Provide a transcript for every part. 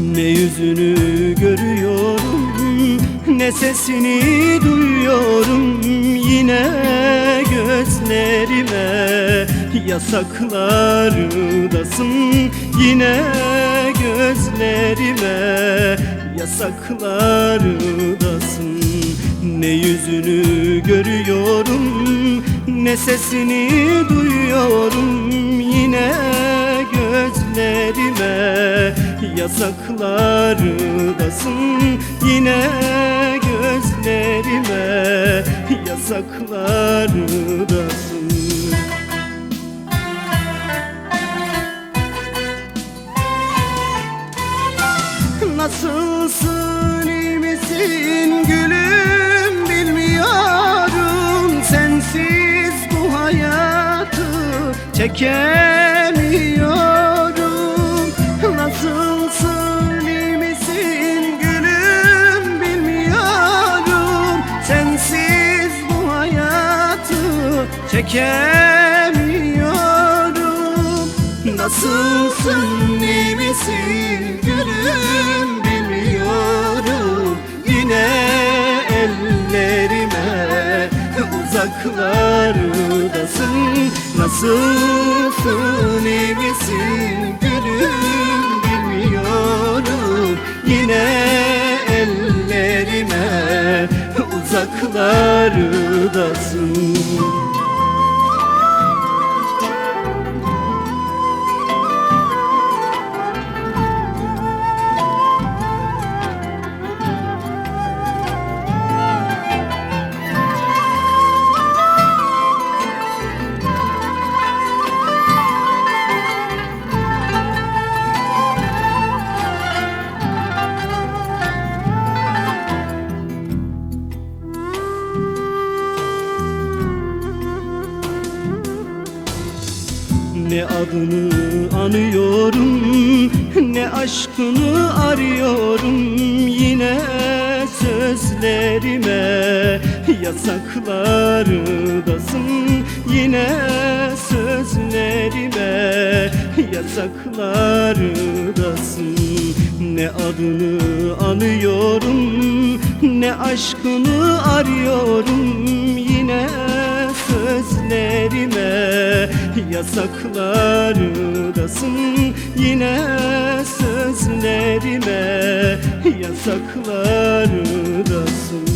Ne yüzünü görüyorum Ne sesini duyuyorum. Yine gözlerime Yasaklardasın. Yine gözlerime Yasaklardasın. Ne yüzünü görüyorum Ne sesini duyuyorum. Yine gözlerime Yasaklardasın Yine gözlerime. Yasaklardasın Nasılsın iyi misin gülüm? Bilmiyorum. Sensiz bu hayatı çekemiyorum Nasılsın iyi misin gülüm bilmiyorum. Sensiz bu hayatı çekemiyorum. Nasılsın iyi misin gülüm bilmiyorum. Yine ellerime uzaklardasın. Nasılsın iyi misin gülüm Yine ellerime uzaklardasın Ne adını anıyorum Ne aşkını arıyorum. Yine sözlerime Yasaklardasın. Yine sözlerime Yasaklardasın. Ne adını anıyorum Ne aşkını arıyorum. Yine sözlerime Yasaklardasın Yine sözlerime Yasaklardasın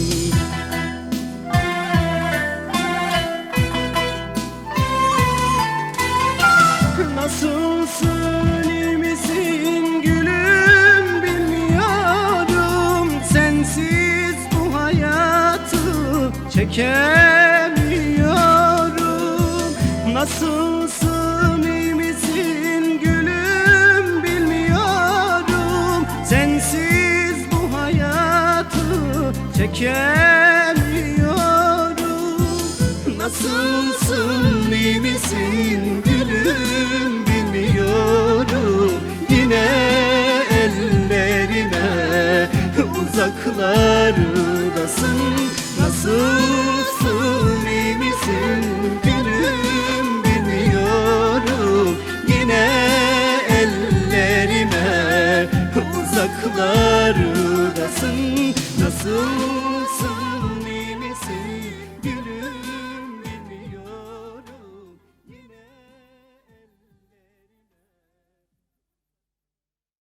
Nasılsın iyi misin? Gülüm bilmiyorum. Sensiz bu hayatı çekemiyorum. Nasılsın iyi misin? Gülüm bilmiyorum. Yine ellerime uzaklardasın. Nasılsın